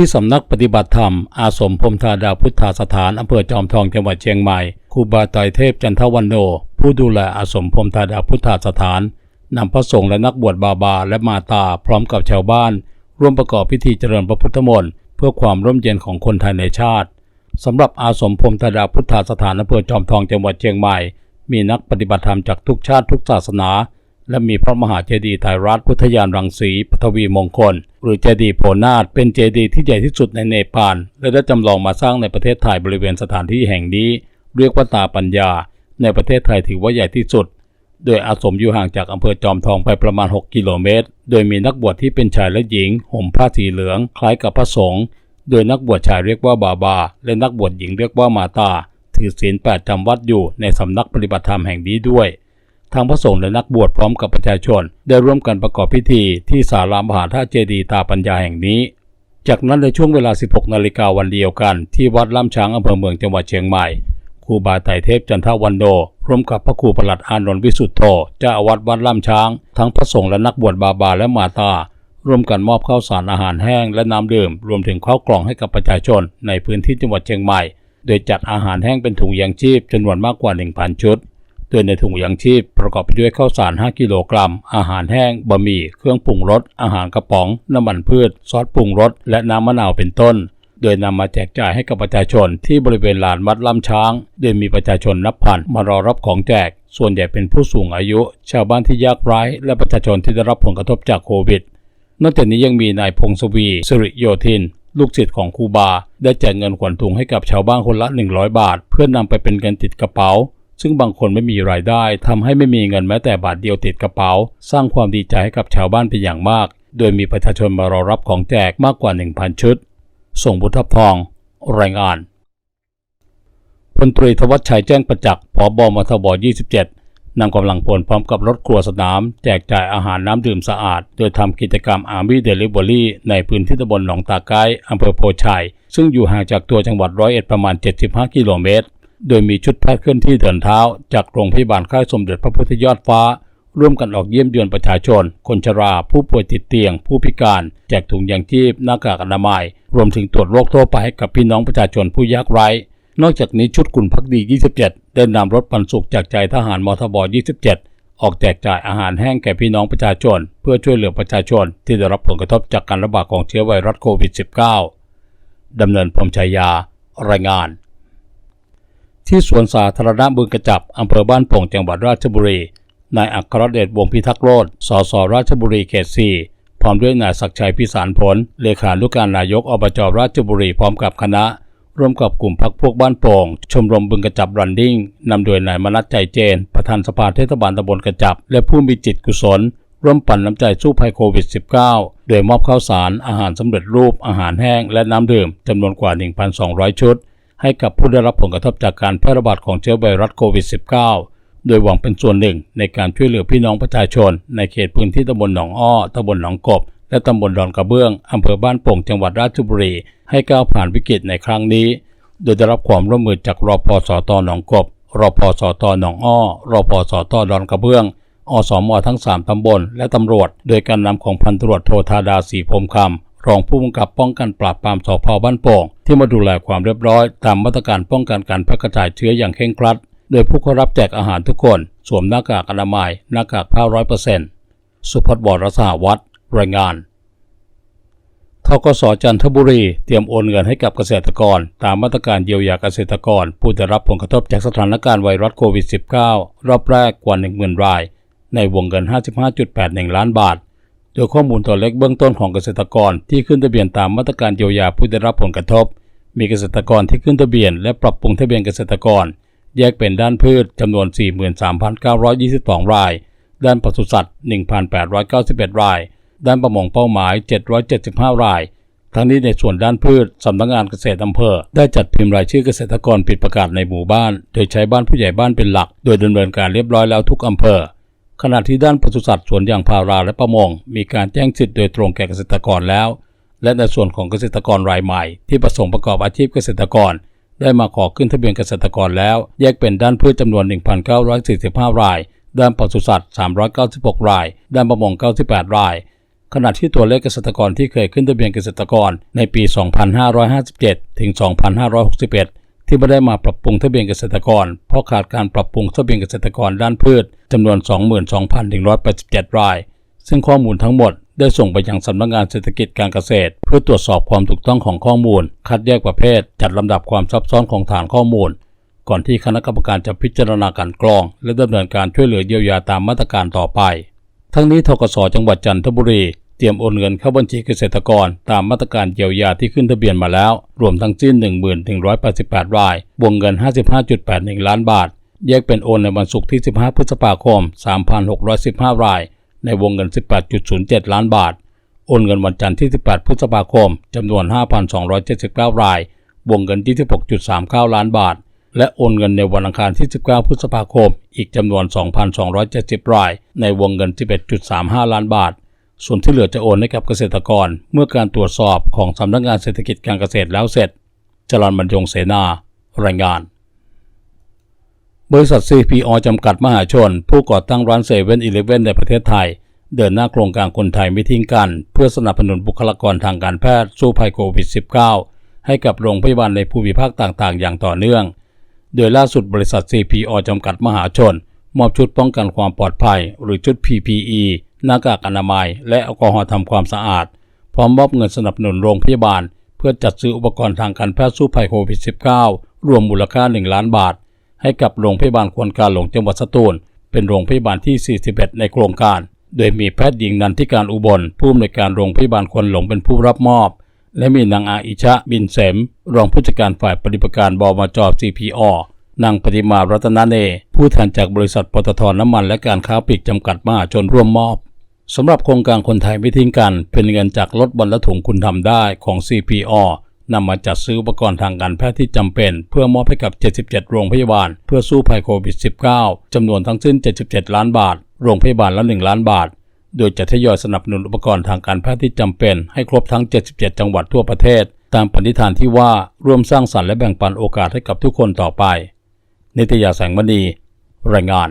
ที่สำนักปฏิบัติธรรม อาสมพรมธาดาพุทธาสถานอำเภอจอมทองจังหวัดเชียงใหม่ครูบาไตรเทพจันทวันโน ผู้ดูแลอาสมพรมธาดาพุทธาสถานนำพระสงฆ์และนักบวชบาบาและมาตาพร้อมกับชาวบ้าน ร่วมประกอบพิธีเจริญพระพุทธมนต์เพื่อความร่มเย็นของคนไทยในชาติสำหรับอาสมพรมธาดาพุทธาสถานอำเภอจอมทองจังหวัดเชียงใหม่ มีนักปฏิบัติธรรมจากทุกชาติทุกศาสนา และมีพระมหาเจดีย์ไทยรัฐพุทธยานรังสีปฐวีมงคล หรือเจดีย์โพนาถเป็นเจดีย์ที่ใหญ่ที่สุดในเนปาลและได้จำลองมาสร้างในประเทศไทยบริเวณสถานที่แห่งนี้ เรียกว่าตาปัญญา ในประเทศไทยถือว่าใหญ่ที่สุด โดยอาสมอยู่ห่างจากอำเภอจอมทองไปประมาณ 6 กิโลเมตร โดยมีนักบวชที่เป็นชายและหญิงห่มผ้าสีเหลือง คล้ายกับพระสงฆ์โดยนักบวชชายเรียกว่าบาบา และนักบวชหญิงเรียกว่ามาตา ถือศีลแปดจำวัดอยู่ในสำนักปฏิบัติธรรมแห่งนี้ด้วย ทางพระสงฆ์และนักบวชพร้อมกับประชาชน ได้ร่วมกันประกอบพิธีที่ศาลามหาธาตุเจดีย์ตาปัญญาแห่งนี้ จากนั้นในช่วงเวลา 16 นาฬิกาวันเดียวกัน ที่วัดล่ำช้างอำเภอเมืองจังหวัดเชียงใหม่ครูบาไตรเทพจันทวันโนร่วมกับพระครูประหลัดอานนท์วิสุทธโธเจ้าอาวัดวัดล่ำช้าง ทั้งพระสงฆ์และนักบวชบาบาและมาตาร่วมกันมอบข้าวสารอาหารแห้งและน้ำดื่ม รวมถึงข้าวกล่องให้กับประชาชนในพื้นที่จังหวัดเชียงใหม่ โดยจัดอาหารแห้งเป็นถุงยางชีพจำนวนมากกว่า 1,000 ชุด โดยในถุงยางชีพประกอบไปด้วยข้าวสาร 5 กิโลกรัม อาหารแห้ง บะหมี่ เครื่องปรุงรส อาหารกระป๋อง น้ำมันพืช ซอสปรุงรส และน้ำมะนาวเป็นต้น โดยนำมาแจกจ่ายให้กับประชาชนที่บริเวณลานวัดลำช้าง โดยมีประชาชนนับพันมารอรับของแจก ส่วนใหญ่เป็นผู้สูงอายุ ชาวบ้านที่ยากไร้ และประชาชนที่ได้รับผลกระทบจากโควิด นอกจากนี้ยังมีนายพงศวี สิริโยธินลูกศิษย์ของครูบา ได้แจกเงินขวัญถุงให้กับชาวบ้านคนละ 100 บาท เพื่อนนำไปเป็นเงินติดกระเป๋า ซึ่งบางคนไม่มีรายได้ทำให้ไม่มีเงินแม้แต่บาทเดียวติดกระเป๋า สร้างความดีใจให้กับชาวบ้านเป็นอย่างมาก โดยมีประชาชนมารอรับของแจกมากกว่า 1,000 ชุด ส่งบุทพทอง รายงานพลตรีธวัชชัยแจ้งประจักษ์ผอบมทบ 27 นำกำลังพลพร้อมกับรถครัวสนาม แจกจ่ายอาหารน้ำดื่มสะอาด โดยทำกิจกรรมอาร์มี่เดลิเวอรี่ในพื้นที่ตำบลหนองตาไกอำเภอโพชัย ซึ่งอยู่ห่างจากตัวจังหวัดร้อยเอ็ดประมาณ 75 กิโลเมตร โดยมีชุดแพทย์เคลื่อนที่เดินเท้า จากโรงพยาบาลค่ายสมเด็จพระพุทธยอดฟ้า ร่วมกันออกเยี่ยมเยือนประชาชน คนชรา ผู้ป่วยติดเตียง ผู้พิการ แจกถุงยางชีพหน้ากากอนามัย รวมถึงตรวจโรคทั่วไปให้กับพี่น้องประชาชนผู้ยากไร้ นอกจากนี้ชุดกุนพักดี 27 ได้นำรถปันสุขจากใจทหารมทบ 27 ออกแจกจ่ายอาหารแห้งแก่พี่น้องประชาชน เพื่อช่วยเหลือประชาชน ที่ได้รับผลกระทบจากการระบาดของเชื้อไวรัสโควิด -19 ดำเนินพรมชัยยา รายงาน ที่สวนสาธารณะบึงกระจับอำเภอบ้านโป่งจังหวัดราชบุรี นายอัครเดชวงศ์พิทักษ์โรธสสราชบุรีเขต4พร้อมด้วยนายศักชัยพิสารผล เลขานุการนายกอบจราชบุรีพร้อมกับคณะ ร่วมกับกลุ่มพักพวกบ้านโป่ง ชมรมบึงกระจับรันดิ้งนำโดยนายมนัสใจเจน ประธานสภาเทศบาลตำบลกระจับ และผู้มีจิตกุศล ร่วมปั่นน้ำใจสู้ภัยโควิด -19 โดยมอบข้าวสารอาหารสำเร็จรูปอาหารแห้งและน้ำดื่มจำนวนกว่า 1,200 ชุด ให้กับผู้ได้รับผลกระทบจากการแพร่ระบาดของเชื้อไวรัสโควิด -19 โดยหวังเป็นส่วนหนึ่งในการช่วยเหลือพี่น้องประชาชน ในเขตพื้นที่ตำบลหนองอ้อตำบลหนองกบ และตำบลดอนกระเบื้องอำเภอบ้านโป่งจังหวัดราชบุรี ให้ก้าวผ่านวิกฤตในครั้งนี้ โดยได้รับความร่วมมือจากรอพสตหนองกบรอพสตหนองอ้อรอพสตดอนกระเบื้องอสมทั้ง 3 ตำบล และตำรวจ โดยการนำของพันตรวจโทธาดาสีพรมคำ รองผู้กำกับป้องกันปราบปรามสพบ้านโป่งที่มาดูแลความเรียบร้อย ตามมาตรการป้องกันการแพร่กระจายเชื้ออย่างเคร่งครัด โดยผู้เข้ารับแจกอาหารทุกคน สวมหน้ากากอนามัยหน้ากากผ้าร้อยเปอร์เซ็นต์สุพจน์บรสหวัตรรายงานทกสจันทบุรีเตรียมโอนเงินให้กับเกษตรกร ตามมาตรการเยียวยาเกษตรกร ผู้ได้รับผลกระทบจากสถานการณ์ไวรัสโควิด -19 รอบแรกกว่า 10,000 ราย ในวงเงิน 55.81 ล้านบาท โดยข้อมูลตัวเลขเบื้องต้นของเกษตรกรที่ขึ้นทะเบียนตามมาตรการเยียวยาผู้ได้รับผลกระทบ มีเกษตรกรที่ขึ้นทะเบียนและปรับปรุงทะเบียนเกษตรกร แยกเป็นด้านพืชจำนวน 43,922 ราย ด้านปศุสัตว์ 1,891 ราย ด้านประมงเป้าหมาย 775 ราย ทั้งนี้ในส่วนด้านพืชสำนักงานเกษตรอำเภอ ได้จัดพิมพ์รายชื่อเกษตรกรผิดประกาศในหมู่บ้าน โดยใช้บ้านผู้ใหญ่บ้านเป็นหลัก โดยดำเนินการเรียบร้อยแล้วทุกอำเภอ ขณะที่ด้านปศุสัตว์สวนยางพาราและประมง มีการแจ้งสิทธิ์โดยตรงแก่เกษตรกรแล้ว และในส่วนของเกษตรกรรายใหม่ ที่ประสงค์ประกอบอาชีพเกษตรกร ได้มาขอขึ้นทะเบียนเกษตรกรแล้ว แยกเป็นด้านพืชจำนวน 1,945 ราย ด้านปศุสัตว์396 ราย ด้านประมง 98 ราย ขณะที่ตัวเลขเกษตรกรที่เคยขึ้นทะเบียนเกษตรกรในปี 2557 ถึง 2561 ที่ไม่ได้มาปรับปรุงทะเบียนเกษตรกร เพราะขาดการปรับปรุงทะเบียนเกษตรกรด้านพืชจำนวน 22,187 ราย ซึ่งข้อมูลทั้งหมดได้ส่งไปยังสำนักงานเศรษฐกิจการเกษตร เพื่อตรวจสอบความถูกต้องของข้อมูล คัดแยกประเภท จัดลำดับความซับซ้อนของฐานข้อมูล ก่อนที่คณะกรรมการจะพิจารณาการกรอง และดำเนินการช่วยเหลือเยียวยาตามมาตรการต่อไป ทั้งนี้ทกสจังหวัดจันทบุรี เตรียมโอนเงินเข้าบัญชีเกษตรกร ตามมาตรการเยียวยาที่ขึ้นทะเบียนมาแล้ว รวมทั้งสิ้น 1188 ราย วงเงิน 55.81 ล้านบาท แยกเป็นโอนในวันศุกร์ที่ 15 พฤษภาคม 3,615 ราย ในวงเงิน 18.07 ล้านบาท โอนเงินวันจันทร์ที่ 18 พฤษภาคมจำนวน 5,279 ราย วงเงิน 26.39 ล้านบาท และโอนเงินในวันอังคารที่ 19 พฤษภาคม อีกจำนวน 2,270 ราย ในวงเงิน 11.35 ล้านบาท ส่วนที่เหลือจะโอนให้กับเกษตรกร เมื่อการตรวจสอบของสำนักงานเศรษฐกิจการเกษตรแล้วเสร็จ จรันบรรยงเสนา รายงาน บริษัท CPO จำกัดมหาชน ผู้ก่อตั้งร้านเซเว่นอีเลฟเว่นในประเทศไทย เดินหน้าโครงการคนไทยไม่ทิ้งกัน เพื่อสนับสนุนบุคลากรทางการแพทย์สู้ภัยโควิด -19 ให้กับโรงพยาบาลในภูมิภาคต่างๆ อย่างต่อเนื่อง โดยล่าสุดบริษัท CPO จำกัดมหาชน มอบชุดป้องกันความปลอดภัย หรือชุด PPE หน้ากากอนามัย และแอลกอฮอล์ทำความสะอาด พร้อมมอบเงินสนับสนุนโรงพยาบาล เพื่อจัดซื้ออุปกรณ์ทางการแพทย์สู้ภัยโควิด -19 รวมมูลค่า 1 ล้านบาท ให้กับโรงพยาบาลควนกาหลงจังหวัดสตูล เป็นโรงพยาบาลที่ 41 ในโครงการ โดยมีแพทย์หญิงนันทิการอุบลผู้อำนวยการโรงพยาบาลควนหลงเป็นผู้รับมอบ และมีนางอาอิชะบินเสม รองผู้จัดการฝ่ายปฏิบัติการบมจ CPO นางปฏิมารัตนเน ผู้แทนจากบริษัทปตทน้ำมันและการค้าปลีกจำกัดมหาชนร่วมมอบ สำหรับโครงการคนไทยไม่ทิ้งกันเป็นเงินจากลดบอลและถุงคุณทำได้ของ CPO นำมาจัดซื้ออุปกรณ์ทางการแพทย์ที่จำเป็น เพื่อมอบให้กับ 77 โรงพยาบาล เพื่อสู้ภัยโควิด -19 จำนวนทั้งสิ้น 77 ล้านบาท โรงพยาบาลละ 1 ล้านบาท โดยจะทยอยสนับสนุนอุปกรณ์ทางการแพทย์ที่จำเป็น ให้ครบทั้ง 77 จังหวัดทั่วประเทศ ตามปณิธานที่ว่าร่วมสร้างสรรค์และแบ่งปันโอกาสให้กับทุกคนต่อไป นิตยาแสงมณีรายงาน